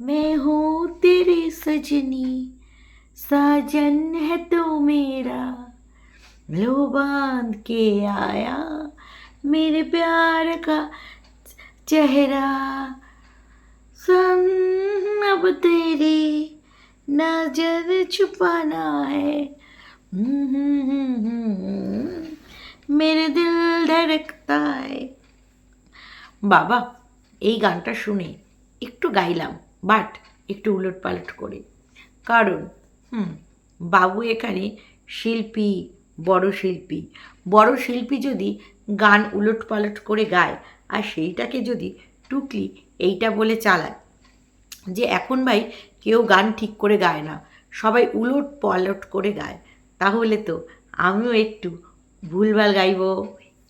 मैं हूँ तेरी सजनी साजन है तो मेरा लो बांध के आया मेरे प्यार का चेहरा सन अब तेरी नजर छुपाना है मेरे दिल धड़कता है বাবা এই গানটা শুনে একটু গাইলাম বাট একটু উলট পালট করে। কারণ, হুম, বাবু এখানে শিল্পী, বড় শিল্পী। বড় শিল্পী যদি গান উলট পালট করে গায়, আর সেইটাকে যদি টুকলি এইটা বলে চালায়, যে এখন ভাই কেউ গান ঠিক করে গায় না, সবাই উলট পালট করে গায়, তাহলে তো আমিও একটু ভুলভাল গাইব,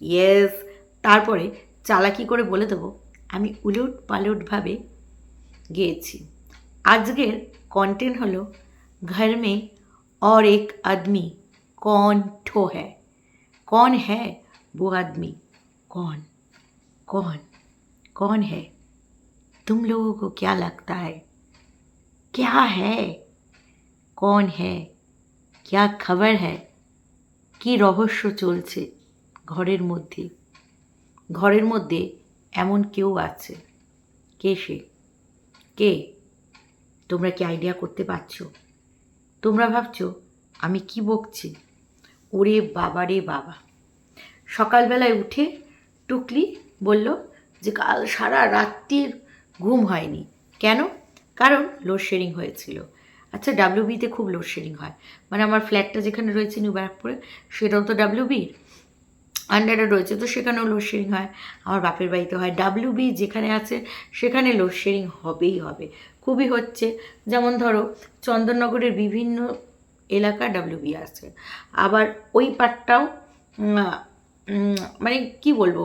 ইয়েস। তারপরে চালাকি করে বলে দেবো, আমি উলট পালটভাবে গেয়েছি আজকের কন্টেন্ট হলো ঘর মে और एक आदमी कौन ठो है कौन है वो आदमी कौन कौन कौन है तुम लोगों को क्या लगता है क्या है कौन है क्या खबर है কি রহস্য চলছে ঘরের মধ্যে ঘরের মধ্যে এমন কেউ আছে কে সে কে? তোমরা কি আইডিয়া করতে পারছ? তোমরা ভাবছ, আমি কি বকছি? ওরে বাবা রে বাবা। সকালবেলায় উঠে টুকলি বলল যে কাল সারা রাত্রির ঘুম হয়নি। কেন? কারণ লোডশেডিং হয়েছিল। আচ্ছা ডাব্লিউবিতে খুব লোডশেডিং হয়। মানে আমার ফ্ল্যাটটা যেখানে রয়েছে নিউ ব্যারাকপুরে সেটাও তো ডাব্লিউবির আন্ডারে রয়েছে, তো সেখানেও লোডশেডিং হয়। আমার বাপের বাড়িতে হয় ডাব্লিউ বি যেখানে আছে সেখানে লোডশেডিং হবেই হবে। খুবই হচ্ছে, যেমন ধরো চন্দননগরের বিভিন্ন এলাকা ডাব্লিউ বি আছে। আবার ওই পার্টটাও মানে কি বলব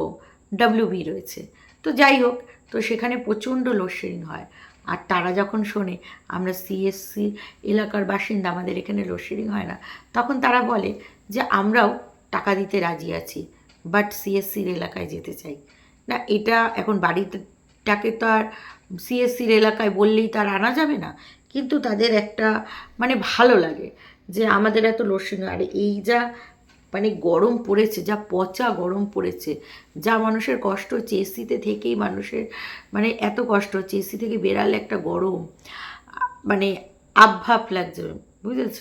ডাব্লিউ বি রয়েছে। তো যাই হোক, তো সেখানে প্রচণ্ড লোডশেডিং হয়। আর তারা যখন শোনে, আমরা সিএসসি এলাকার বাসিন্দা, আমাদের এখানে লোডশেডিং হয় না, তখন তারা বলে যে আমরাও টাকা দিতে রাজি আছি বাট সিএসসির এলাকায় যেতে চাই। না, এটা এখন বাড়িটাকে তো আর সিএসসির এলাকায় বললেই তার আনা যাবে না, কিন্তু তাদের একটা মানে ভালো লাগে যে আমাদের এত লোডশেডিং আর এই যা মানে গরম পড়েছে, যা পচা গরম পড়েছে, যা মানুষের কষ্ট হচ্ছে এসিতে থেকেই মানুষের মানে এত কষ্ট হচ্ছে, এসি থেকে বেরালে একটা গরম মানে আবভাব লাগছে, বুঝেছ?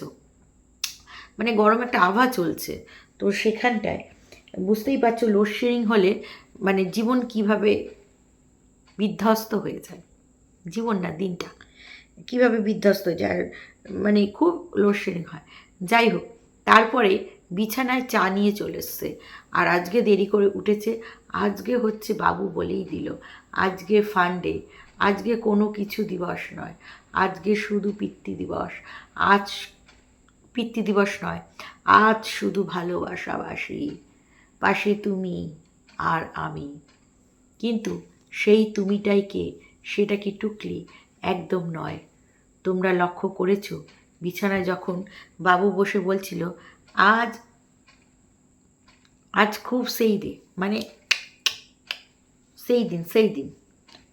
মানে গরম একটা আভা চলছে। তো সেখানটায়। বুঝতেই পারছ লোডশেডিং হলে মানে জীবন কীভাবে বিধ্বস্ত হয়ে যায়? জীবন না, দিনটা। কীভাবে বিধ্বস্ত হয়ে যায়? মানে খুব লোডশেডিং হয়। যাই হোক, তারপরে বিছানায় চা নিয়ে চলে এসছে। আর আজকে দেরি করে উঠেছে। আজকে হচ্ছে বাবু বলেই দিল, আজকে ফান্ডে আজকে কোনো কিছু দিবস নয়। আজকে শুধু পিতৃ দিবস। আজ পিতৃ দিবস নয়, আজ শুধু ভালোবাসাবাসি। পাশে তুমি আর আমি। কিন্তু সেই তুমিটাই কে, সেটা কি টুকলি একদম নয়। তোমরা লক্ষ্য করেছ, বিছানায় যখন বাবু বসে বলছিল, আজ আজ খুব সেই দে মানে সেই দিন সেই দিন।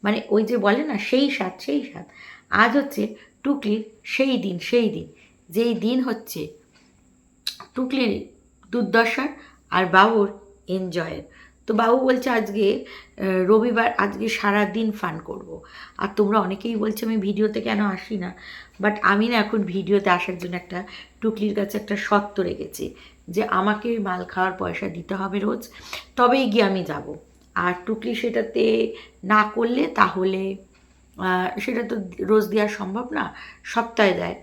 মানে ওই যে বলে না, সেই স্বাদ সেই স্বাদ। আজ হচ্ছে টুকলির সেই দিন সেই দিন। যেই দিন হচ্ছে, টুকলির দুর্দশার আর বাবুর এনজয়ের। তো বাবু বলছে, আজকে রবিবার, আজকে সারা দিন ফান করব। আর তোমরা অনেকেই বলছো, আমি ভিডিওতে কেন আসি না? বাট আমি না এখন ভিডিওতে আসার জন্য একটা টুকলির কাছে একটা শর্ত রেখেছি, যে আমাকে মাল খাওয়ার পয়সা দিতে হবে রোজ, তবেই গিয়ে আমি যাব। আর টুকলি সেটাতে না করলে তাহলে সেটা তো রোজ দেওয়া সম্ভব না, সপ্তাহে দেয়।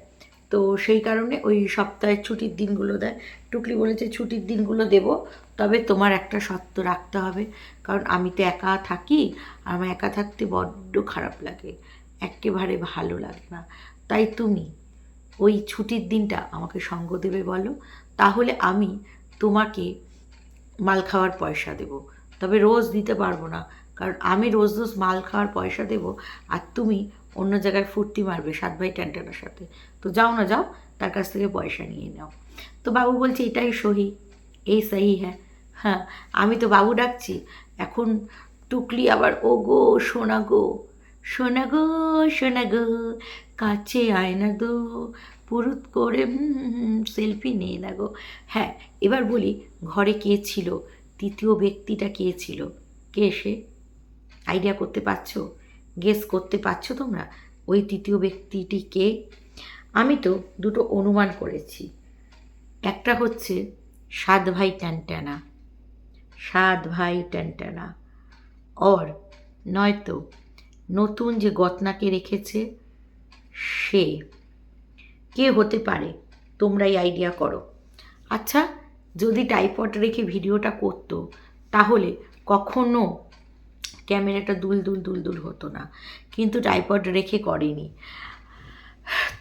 তো সেই কারণে ওই সপ্তাহের ছুটির দিনগুলো দেয়। টুকলি বলেছে, ছুটির দিনগুলো দেব, তবে তোমার একটা সত্য রাখতে হবে। কারণ আমি তো একা থাকি, আর আমার একা থাকতে বড্ড খারাপ লাগে, একেবারে ভালো লাগে না। তাই তুমি ওই ছুটির দিনটা আমাকে সঙ্গ দেবে বলো। তাহলে আমি তোমাকে মাল খাওয়ার পয়সা দেব। তবে রোজ দিতে পারব না, কারণ আমি রোজ রোজ মাল খাওয়ার পয়সা দেব, আর তুমি অন্য জায়গায় ফুর্তি মারবে সাত ভাই ট্যান্টানের সাথে। তো যাও না, যাও, তার কাছ থেকে পয়সা নিয়ে নাও। তো বাবু বলছে, এটাই সহি, এই সহি হ্যাঁ। হ্যাঁ আমি তো বাবু ডাকছি, এখন টুকলি আবার ও গো, সোনা গো শোনা গো, সোনা গো, কাছে আয় না গো পুরুত করে সেলফি নেই না গো। হ্যাঁ এবার বলি, ঘরে কে ছিল? তৃতীয় ব্যক্তিটা কে ছিল? কে সে? আইডিয়া করতে পারছ? গেস করতে পারছ তোমরা? ওই তৃতীয় ব্যক্তিটি কে আমি তো দুটো অনুমান করেছি। একটা হচ্ছে সাত ভাই ট্যানট্যানা। সাত ভাই ট্যানট্যানা। অর নয়তো নতুন যে গতনাকে রেখেছে, সে। কে হতে পারে? তোমরাই আইডিয়া করো। আচ্ছা যদি টাইপড রেখে ভিডিওটা করতো, তাহলে কখনো ক্যামেরাটা দুল দুল দুল দুল হতো না। কিন্তু টাইপড রেখে করেনি।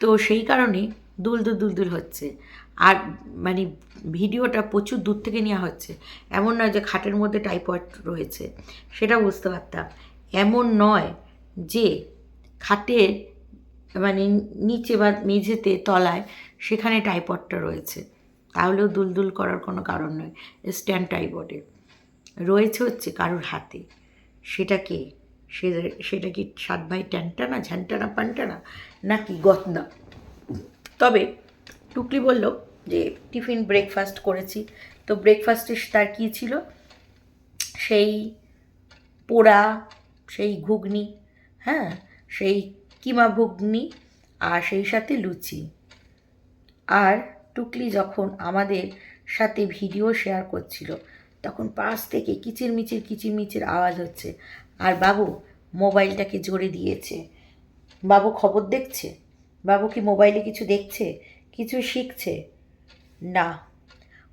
তো সেই কারণে দুল দুল দুল দুল হচ্ছে। আর মানে ভিডিওটা প্রচুর দূর থেকে নেওয়া হচ্ছে। এমন নয় যে খাটের মধ্যে টাইপড রয়েছে। সেটা বুঝতে পারতাম। এমন নয় যে খাটের মানে নিচে বা মেঝেতে, তলায় সেখানে টাইপডটা রয়েছে। তাহলেও দুলদুল করার কোনো কারণ নয়। স্ট্যান্ড টাইপডে রয়েছে হচ্ছে কারোর হাতে। সেটা কে? সে সেটা কি সাত ভাই ট্যানটানা ঝ্যানটানা পান্টানা নাকি গতনা? তবে টুকলি বলল যে, টিফিন ব্রেকফাস্ট করেছি। তো ব্রেকফাস্টে তার কী ছিল? সেই পোড়া, সেই ঘুগনি হ্যাঁ? সেই কিমা ঘুগনি আর সেই সাথে লুচি। আর টুকলি যখন আমাদের সাথে ভিডিও শেয়ার করছিল তখন পাশ থেকে কিচিরমিচির কিচিরমিচির আওয়াজ হচ্ছে। আর বাবু মোবাইলটাকে জোরে দিয়েছে। বাবু খবর দেখছে? বাবু কি মোবাইলে কিছু দেখছে? কিছু শিখছে? না।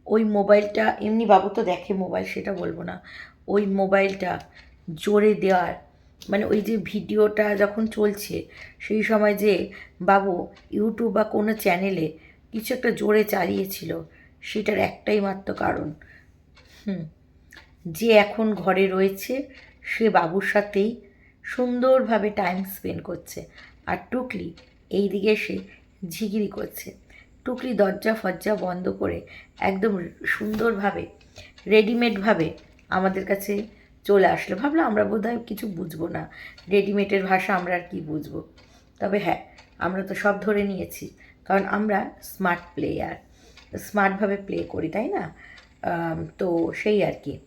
ওই মোবাইলটা, এমনি বাবু তো দেখে মোবাইল, সেটা বলব না। ওই মোবাইলটা জোরে দেওয়ার মানে ওই যে ভিডিওটা যখন চলছে, সেই সময় যে বাবু ইউটিউব বা কোনো চ্যানেলে কিছু একটা জোরে চালিয়েছিল, সেটার একটাই মাত্র কারণ। হুম। যে এখন ঘরে রয়েছে, সে বাবুর সাথেই সুন্দরভাবে টাইম স্পেন্ড করছে। আর টুকলি এই দিকে সে ঝিগিরি করছে। টুকলি দরজা ফজ্জা বন্ধ করে একদম সুন্দরভাবে রেডিমেডভাবে আমাদের কাছে চলে আসলো। ভাবলাম আমরা বোধহয় কিছু বুঝব না। রেডিমেডের ভাষা আমরা আর কি বুঝব? তবে হ্যাঁ আমরা তো সব ধরে নিয়েছি। কারণ আমরা স্মার্ট প্লেয়ার স্মার্টভাবে প্লে করি, তাই না? তো সেই আর কি।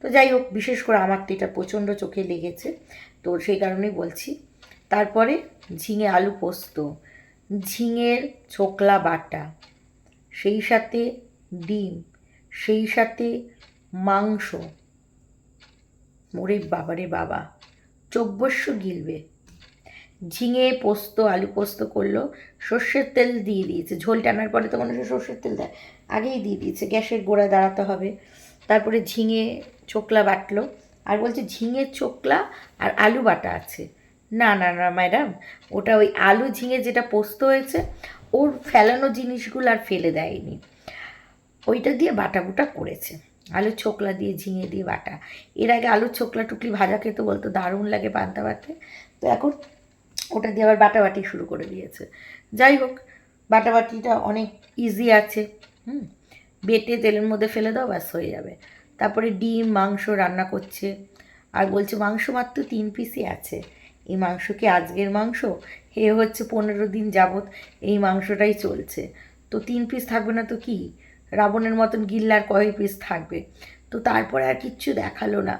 তো যাই হোক, বিশেষ করে আমার তো এটা প্রচণ্ড চোখে লেগেছে। তো সেই কারণেই বলছি। তারপরে ঝিঙে আলু পোস্ত, ঝিঙের ছোকলা বাটা, সেই সাথে ডিম, সেই সাথে মাংস। ওরে বাবারে বাবা, চব্বস্য গিলবে। ঝিঙে পোস্ত, আলু পোস্ত করল, সর্ষের তেল দিয়ে দিয়েছে। ঝোল টানার পরে তো মানুষ সর্ষের তেল দেয়। আগেই দিয়ে দিয়েছে। গ্যাসের গোড়া দাঁড়াতে হবে। তারপরে ঝিঙে চোকলা বাটলো। আর বলছে ঝিঙে চোকলা আর আলু বাটা আছে। না না না, ম্যাডাম, ওটা ওই আলু ঝিঙে যেটা পোস্ত হয়েছে, ওর ফেলানো জিনিসগুলো আর ফেলে দেয়নি। ওইটা দিয়ে বাটা বুটা করেছে। আলুর ছোকলা দিয়ে, ঝিঙে দিয়ে বাটা। এর আগে আলুর ছোকলা টুকলি ভাজা খেতে বলতো, দারুণ লাগে পান্তা ভাতে তো এখন ওটা দিয়ে আবার বাটাবাটি শুরু করে দিয়েছে। যাই হোক, বাটাবাটিটা অনেক ইজি আছে, হুম? বেটে তেলের মধ্যে ফেলে দাও, ব্যাস হয়ে যাবে। তারপরে ডিম, মাংস রান্না করছে। আর বলছে, মাংস মাত্র তিন পিসই আছে। এই মাংস কি আজকের মাংস? এ হচ্ছে পনেরো দিন যাবৎ এই মাংসটাই চলছে। তো তিন পিস থাকবে না তো কি? রাবণের মতন গিল্লার কয় পিস থাকবে? তো তারপরে আর কিচ্ছু দেখাল না।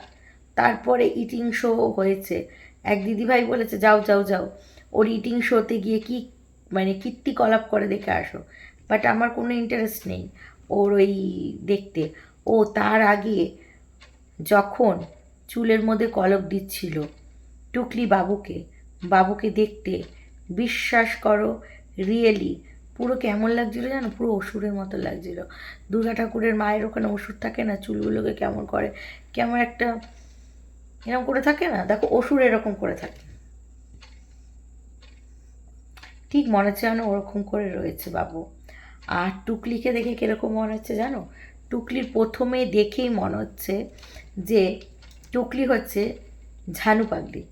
তারপরে ইটিং শো হয়েছে। এক দিদিভাই বলেছে, যাও যাও যাও। ওর ইটিং শোতে গিয়ে কি মানে কীর্তিকলাপ করে দেখে আসো। বাট আমার কোনো ইন্টারেস্ট নেই ওর ওই দেখতে। ও তার আগে যখন চুলের মধ্যে কলক দিচ্ছিল টুকলি বাবুকে বাবুকে দেখতে, বিশ্বাস করো রিয়েলি পুরো কেমন লাগছিল জানো? পুরো অসুরের মতো লাগছিল। দুর্গা ঠাকুরের মায়ের ওখানে ওষুধ থাকে না, চুলগুলোকে কেমন করে? কেমন একটা এরকম করে থাকে না? দেখো অসুর এরকম করে থাকে। ঠিক মনে হচ্ছে যেন ওরকম করে রয়েছে বাবু। আর টুকলিকে দেখে কীরকম মনে হচ্ছে জানো? টুকলির প্রথমে দেখেই মনে হচ্ছে যে টুকলি হচ্ছে ঝানু পাগলি।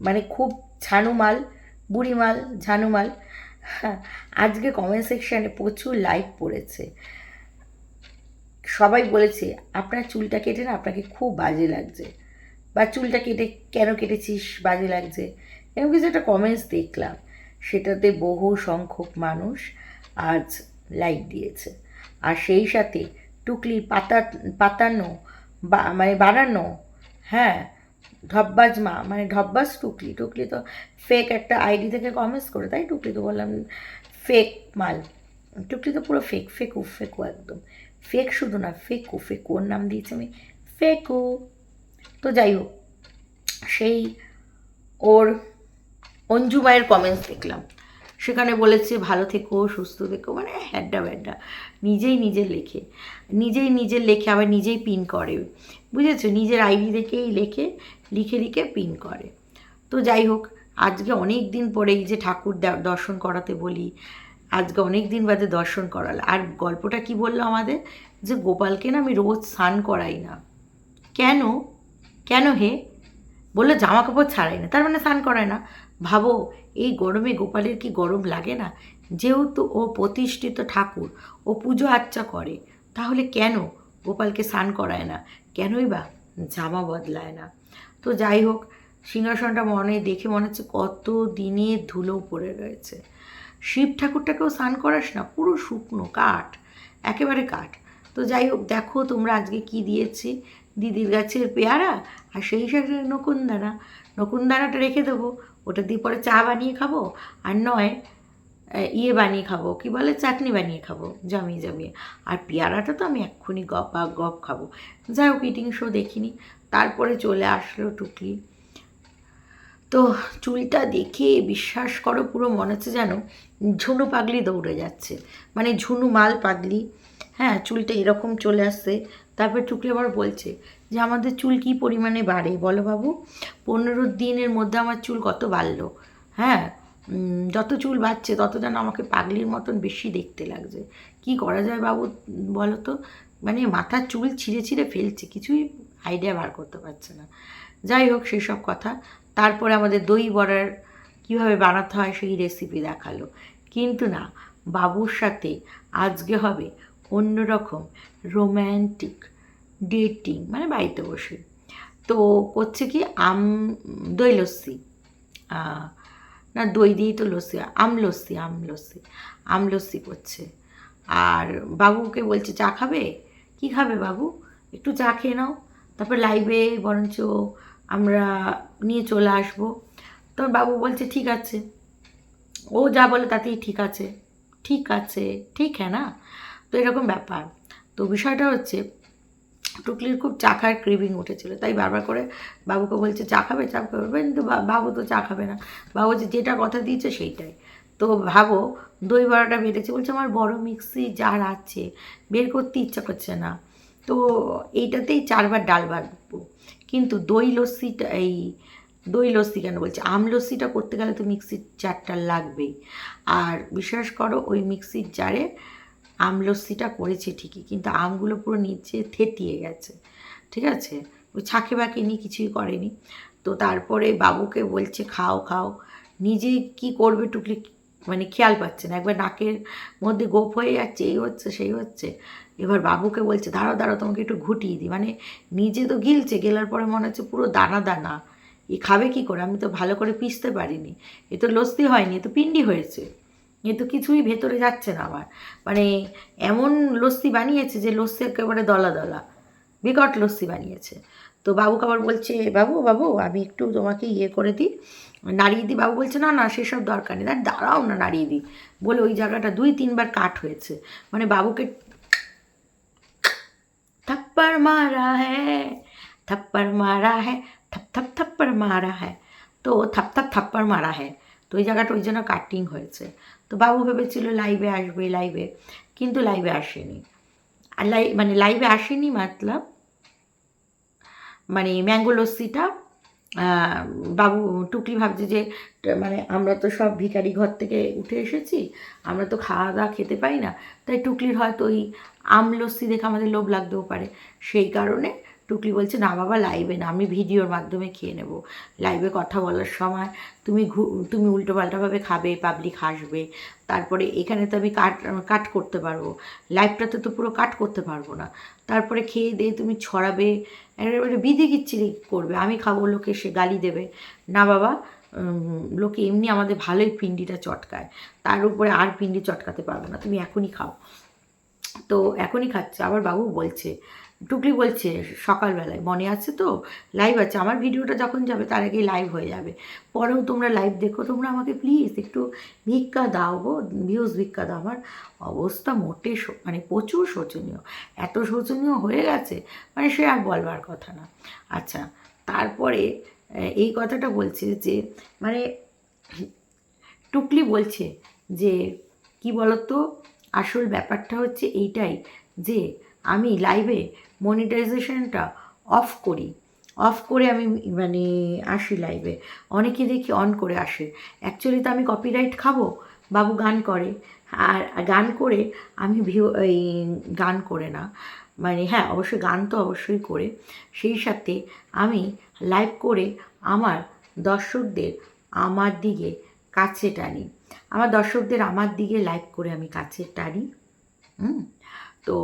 মানে খুব ঝানুমাল বুড়িমাল ঝানুমাল। হ্যাঁ, আজকে কমেন্ট সেকশানে প্রচুর লাইক পড়েছে। সবাই বলেছে আপনার চুলটা কেটে না আপনাকে খুব বাজে লাগছে। বা চুলটা কেটে, কেন কেটেছিস? বাজে লাগছে। এরকম কিছু একটা কমেন্টস দেখলাম। সেটাতে বহু সংখ্যক মানুষ আজ লাইক দিয়েছে। আর সেই সাথে টুকলি পাতা, পাতানো বা মানে বানানো হ্যাঁ ঢব্বাজ মা মানে ঢব্বাজ টুকলি। টুকলি তো ফেক একটা আইডি থেকে কমেন্টস করে, তাই টুকলি তো বললাম ফেক মাল। টুকলি তো পুরো ফেক ফেকু ফেকু একদম। ফেক শুধু না ফেকু ফেকু ওর নাম দিয়েছি আমি। ফেকু তো যাই হোক, সেই ওর অঞ্জু মায়ের কমেন্টস দেখলাম। সেখানে বলেছে, ভালো থেকো, সুস্থ থেকো। মানে হ্যাড্ডা ব্যাড্ডা। নিজেই নিজের লেখে। নিজেই নিজের লেখে, আবার নিজেই পিন করে। বুঝেছ? নিজের আইডি থেকেই লেখে, লিখে লিখে পিন করে। তো যাই হোক, আজকে অনেক দিন পরে এই যে ঠাকুর দর্শন করাতে বলি, আজকে অনেক দিন বাদে দর্শন করাল। আর গল্পটা কি বলল আমাদের? যে গোপালকে না আমি রোজ স্নান করাই না। কেন? কেন হে? বলল জামা কাপড় ছাড়াই না, তার মানে স্নান করায় না। ভাবো, এই গরমে গোপালের কি গরম লাগে না? যেহেতু ও প্রতিষ্ঠিত ঠাকুর, ও পুজো আর্চা করে, তাহলে কেন গোপালকে স্নান করায় না? কেনই বা জামা বদলায় না? তো যাই হোক, সিংহাসনটা মনে দেখে মনে হচ্ছে কত দিনের ধুলো পড়ে রয়েছে। শিব ঠাকুরটাকেও স্নান করাস না, পুরো শুকনো কাঠ, একেবারে কাঠ। তো যাই হোক, দেখো তোমরা আজকে কি দিয়েছি। দিদির গাছের পেয়ারা আর সেই সাথে নকুনদানা। নকুনদানাটা রেখে দেবো। ওটা দিয়ে পরে চা বানিয়ে খাব। আর নয় ইয়ে বানিয়ে খাব। কি বলে? চাটনি বানিয়ে খাব। জমিয়ে জমিয়ে। আর পেয়ারাটা তো আমি এক্ষুনি গপ গপ খাব। যাই হোক ইটিং শো দেখিনি। তারপরে চলে আসলো টুকলি তো চুলটা দেখে বিশ্বাস করো, পুরো মনে হচ্ছে যেন ঝুনু পাগলি দৌড়ে যাচ্ছে। মানে ঝুনু মাল পাগলি। হ্যাঁ চুলটা এরকম চলে আসছে। তারপর টুকলি আবার বলছে যে, আমাদের চুল কী পরিমাণে বাড়ে? বলো বাবু, পনেরো দিনের মধ্যে আমার চুল কত বাড়লো? হ্যাঁ যত চুল বাড়ছে, তত যেন আমাকে পাগলির মতন বেশি দেখতে লাগছে। কি করা যায় বাবু, বলো তো? মানে মাথার চুল ছিঁড়ে ছিঁড়ে ফেলছে, কিছুই আইডিয়া বার করতে পারছে না। যাই হোক সেসব কথা। তারপরে আমাদের দই বড়ার কীভাবে বানাতে হয়, সেই রেসিপি দেখাল। কিন্তু না, বাবুর সাথে আজকে হবে অন্যরকম রোম্যান্টিক ডেটিং মানে বাড়িতে বসে। তো করছে কি, আম দই লস্যি না দই দিয়েই তো লস্যি, আম লস্যি আম লস্যি আম লস্যি করছে। আর বাবুকে বলছে, চা খাবে? কি খাবে বাবু? একটু চা খেয়ে নাও। তারপর লাইভে বরঞ্চ আমরা নিয়ে চলে আসব। তখন বাবু বলছে, ঠিক আছে। ও যা বলে তাতেই ঠিক আছে। ঠিক আছে। ঠিক হ্যাঁ না? তো এরকম ব্যাপার। তো বিষয়টা হচ্ছে, টুকলির খুব চা খাওয়ার ক্রিভিং উঠেছিল। তাই বারবার করে বাবুকে বলছে, চা খাবে? চা খাবে? কিন্তু বাবু তো চা খাবে না। বাবু যে যেটা কথা দিয়েছে সেইটাই। তো ভাবো, দই বড়াটা বেড়েছে বলছে, আমার বড় মিক্সি জার আছে, বের করতে ইচ্ছা করছে না। তো এইটাতেই চারবার ডাল বাটবো কিন্তু দই লস্যিটা, এই দই লস্যি কেন বলছে? আম লস্যিটা করতে গেলে তো মিক্সির জারটা লাগবেই। আর বিশ্বাস করো, ওই মিক্সির জারে আম লস্যিটা করেছে ঠিকই, কিন্তু আমগুলো পুরো নিচে থেতিয়ে গেছে, ঠিক আছে? ওই ছাঁকে বাঁকে নি কিছুই করেনি। তো তারপরে বাবুকে বলছে, খাও খাও। নিজে কি করবে টুকলি মানে খেয়াল পাচ্ছে না। একবার নাকের মধ্যে গোপ হয়ে যাচ্ছে, এই হচ্ছে, সেই হচ্ছে। এবার বাবুকে বলছে, দাঁড়াও দাঁড়াও, তোমাকে একটু ঘুটিয়ে দিই। মানে নিজে তো গিলছে, গেলার পরে মনে হচ্ছে পুরো দানা দানা। এ খাবে কি করে? আমি তো ভালো করে পিষতে পারিনি। এ তো লস্তি হয়নি, এ তো পিন্ডি হয়েছে। এ তো কিছুই ভেতরে যাচ্ছে না আমার মানে এমন লস্যি বানিয়েছে যে লস্যি একেবারে দলা দলা বিকট লস্যি বানিয়েছে তো বাবুকে আবার বলছে বাবু বাবু আমি একটু তোমাকে ইয়ে করে দিই নাড়িয়ে দিই বাবু বলছে না না সেসব দরকার নেই আর দাঁড়াও না নাড়িয়ে দিই বলে ওই জায়গাটা দুই তিনবার কাট হয়েছে মানে বাবুকে थप्पड़ मारा है थप्पड़ मारा है थप थप थप्पड़ মারা হ্যাঁ তো থাপ থাপ থাপ্পড় মারা হ্যাঁ তো ওই জায়গাটা ওই জন্য কাটিং হয়েছে তো বাবু ভেবেছিল লাইভে আসবে লাইভে কিন্তু লাইভে আসেনি। আর লাই মানে লাইভে আসেনি মতলব মানে ম্যাঙ্গো লস্যিটা বাবু টুকলি ভাবছে যে মানে আমরা তো সব ভিখারি ঘর থেকে উঠে এসেছি, আমরা তো খাওয়া দাওয়া খেতে পাই না। তাই টুকলির হয়তো ওই আম লস্যি দেখে আমাদের লোভ লাগতেও পারে। সেই কারণে টুকলি বলছে, না বাবা লাইভে না, আমি ভিডিওর মাধ্যমে খেয়ে নেব। লাইভে কথা বলার সময় তুমি ঘু- তুমি উল্টোপাল্টাভাবে খাবে পাবলিক হাসবে। তারপরে এখানে তো আমি কাট কাট করতে পারব। লাইভটাতে তো পুরো কাট করতে পারব না। তারপরে খেয়ে দিয়ে তুমি ছড়াবে, একেবারে বিধি কিচ্ছিরি করবে। আমি খাব, লোকে সে গালি দেবে। না বাবা লোকে এমনি আমাদের ভালোই পিন্ডিটা চটকায়। তার উপরে আর পিন্ডি চটকাতে পারবে না, তুমি এখনই খাও। তো এখনই খাচ্ছে। আবার বাবু বলছে টুকলি বলছে সকালবেলায়, মনে আছে তো? লাইভ আছে। আমার ভিডিওটা যখন যাবে তার আগেই লাইভ হয়ে যাবে। পরেও তোমরা লাইভ দেখো। তোমরা আমাকে প্লিজ একটু ভিক্ষা দাও গো ভিউজ ভিক্ষা দাও। আমার অবস্থা মোটে মানে প্রচুর শোচনীয়। এত শোচনীয় হয়ে গেছে মানে সে আর বলবার কথা না। আচ্ছা তারপরে এই কথাটা বলছে যে মানে টুকলি বলছে যে, কি বলতো? আসল ব্যাপারটা হচ্ছে এইটাই যে আমি লাইভে মনিটাইজেশনটা অফ করি। অফ করে আমি মানে আসি লাইভে অনেকে দেখি অন করে আসে। অ্যাকচুয়ালি তো আমি কপিরাইট খাব, বাবু গান করে। আর গান করে আমি ভিউ এই গান করে না। মানে হ্যাঁ অবশ্যই গান তো অবশ্যই করে। সেই সাথে আমি লাইভ করে আমার দর্শকদের আমার দিকে কাছে টানি। আমার দর্শকদের আমার দিকে লাইভ করে আমি কাছে টানি। হুম? তো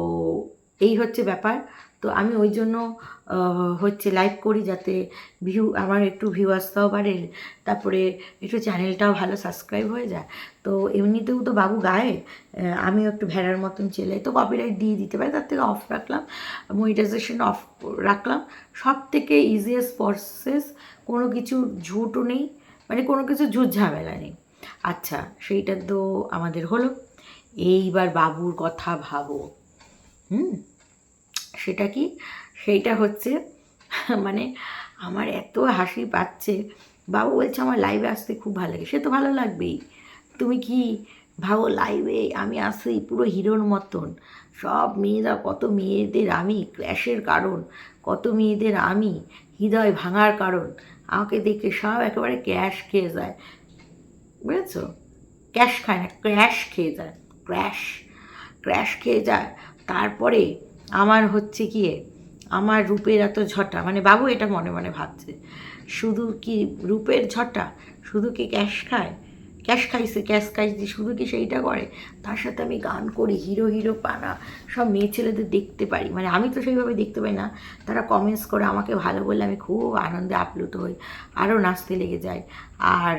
এই হচ্ছে ব্যাপার। তো আমি ওই জন্য হচ্ছে লাইভ করি যাতে ভিউ আমার একটু ভিউয়ার্সটাও বাড়ে, তারপরে একটু চ্যানেলটাও ভালো সাবস্ক্রাইব হয়ে যায়। তো এমনিতেও তো বাবু গায়ে আমিও একটু ভেড়ার মতন চেলে তো কপিরাইট দিয়ে দিতে পারি, তার থেকে অফ রাখলাম মনিটাইজেশন অফ রাখলাম। সব থেকে ইজিয়েস্ট প্রসেস কোনো কিছু ঝুটও নেই মানে কোনো কিছু ঝুট ঝামেলা নেই। আচ্ছা সেইটা তো আমাদের হলো। এইবার বাবুর কথা ভাবো। হুম। সেটা কি? সেইটা হচ্ছে মানে আমার এত হাসি পাচ্ছে। বাবু বলছে, আমার লাইভে আসতে খুব ভালো লাগে। সে তো ভালো লাগবেই। তুমি কি ভাবো লাইভে আমি আসি পুরো হিরোর মতন। সব মেয়েরা, কত মেয়েদের আমি, ক্র্যাশের কারণ, কত মেয়েদের আমি, হৃদয় ভাঙার কারণ। আমাকে দেখে সব একেবারে ক্যাশ খেয়ে যায়। বুঝেছ? ক্যাশ খায় না, ক্র্যাশ খেয়ে যায়, ক্র্যাশ ক্র্যাশ খেয়ে যায়। তারপরে আমার হচ্ছে গিয়ে আমার রূপের এত ঝটা মানে বাবু এটা মনে মনে ভাবছে, শুধু কি রূপের ঝটা? শুধু কি ক্যাশ খায়? ক্যাশ খাইছে ক্যাশ খাইছে, শুধু কি সেইটা করে? তার সাথে আমি গান করি, হিরো হিরো পানা, সব মেয়ে ছেলেদের দেখতে পারি মানে আমি তো সেইভাবে দেখতে পাই না, তারা কমেন্টস করে আমাকে ভালো বললে আমি খুব আনন্দে আপ্লুত হই আরও নাচতে লেগে যায়, আর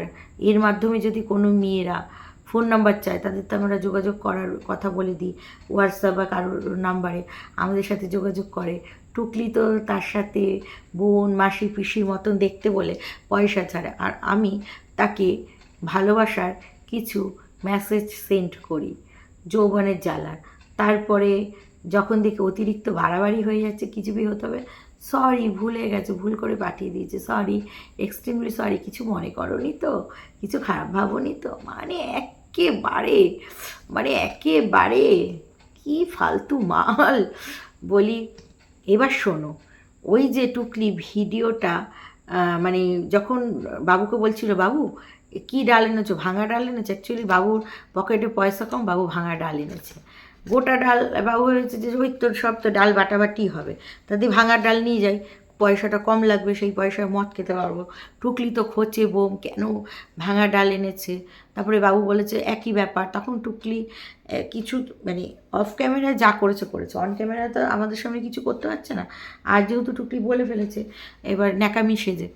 এর মাধ্যমে যদি কোনো মেয়েরা ফোন নাম্বার চায় তাদের তো আমরা যোগাযোগ করার কথা বলে দিই, হোয়াটসঅ্যাপ বা কারোর নাম্বারে, আমাদের সাথে যোগাযোগ করে। টুকলি তো তার সাথে বোন, মাসি, পিসির মতন দেখতে বলে পয়সা ছাড়া। আর আমি তাকে ভালোবাসার কিছু মেসেজ সেন্ড করি, যৌবনের জ্বালার তারপরে যখন দেখি অতিরিক্ত বাড়াবাড়ি হয়ে যাচ্ছে, কিছু বি হতে হবে সরি ভুলে গেছে, ভুল করে পাঠিয়ে দিয়েছে সরি এক্সট্রিমলি সরি কিছু মনে করনি তো, কিছু খারাপ ভাবনি তো মানে একেবারে মানে একেবারে কি ফালতু মাল। বলি, এবার শোনো, ওই যে টুকলি ভিডিওটা মানে যখন বাবুকে বলছিল, বাবু, কি ডাল এনেছো? ভাঙা ডাল এনেছো? অ্যাকচুয়ালি বাবুর পকেটে পয়সা কম, বাবু ভাঙা ডাল এনেছে। গোটা ডাল, বাবু হয়েছে যে ওই তো সব তো ডাল বাটাবাটি হবে। তাদের ভাঙা ডাল নিয়ে যাই। পয়সাটা কম লাগবে, সেই পয়সায় মদ খেতে পারব। টুকলি তো খোঁচে বোম, কেন ভাঙা ডাল এনেছে? তারপরে বাবু বলেছে, একই ব্যাপার। তখন টুকলি কিছু মানে অফ ক্যামেরায় যা করেছে করেছে। অন ক্যামেরায় তো আমাদের সামনে কিছু করতে পারছে না। আর যেহেতু টুকলি বলে ফেলেছে, এবার ন্যাকামি সেজে।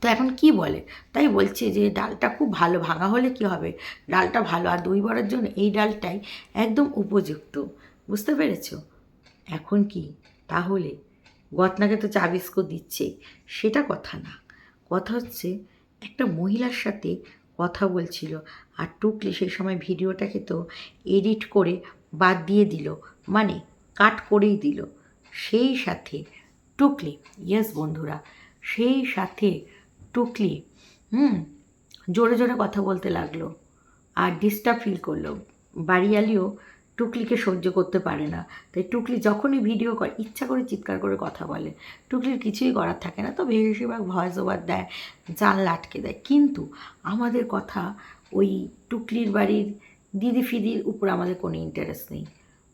তো এখন কি বলে? তাই বলছে যে, ডালটা খুব ভালো, ভাঙা হলে কি হবে? ডালটা ভালো, আর দই বড়ার জন্য এই ডালটাই একদম উপযুক্ত। বুঝতে পেরেছ? এখন কি? তাহলে গতনাকে তো চা বিস্কুট দিচ্ছে। সেটা কথা না। কথা হচ্ছে, একটা মহিলার সাথে কথা বলছিল আর টুকলি সেই সময় ভিডিওটাকে তো এডিট করে বাদ দিয়ে দিল মানে কাট করেই দিল। সেই সাথে টুকলি ইয়েস বন্ধুরা, সেই সাথে টুকলি, হুম, জোরে জোরে কথা বলতে লাগল আর ডিস্টার্ব ফিল করল। বাড়িয়ালিও টুকলিকে সহ্য করতে পারে না। তাই টুকলি যখনই ভিডিও করে ইচ্ছা করে চিৎকার করে কথা বলে। টুকলির কিছুই করার থাকে না। তো বেশিরভাগ ভয়েস ওভার দেয় জানলা আটকে দেয়। কিন্তু আমাদের কথা ওই টুকলির বাড়ির দিদি ফিদির উপর আমাদের কোনো ইন্টারেস্ট নেই।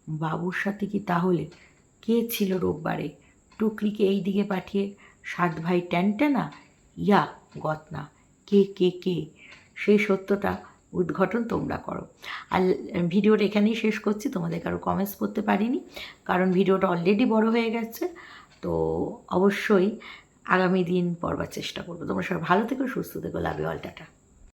বাবুর সাথে কি তাহলে? কে ছিল রোববারে? টুকলিকে এই দিকে পাঠিয়ে সাত ভাই ট্যানট্যানা? ইয়া, গতনা। কে কে কে? সেই সত্যটা উদ্ঘাটন তোমরা করো। আর ভিডিওটা এখানেই শেষ করছি, তোমাদের কারও কমেন্টস করতে পারিনি, কারণ ভিডিওটা অলরেডি বড় হয়ে গেছে, তো অবশ্যই আগামী দিন পড়বার চেষ্টা করব। তোমরা সবাই ভালো থেকো, সুস্থ থেকো লাভে অল টাটা।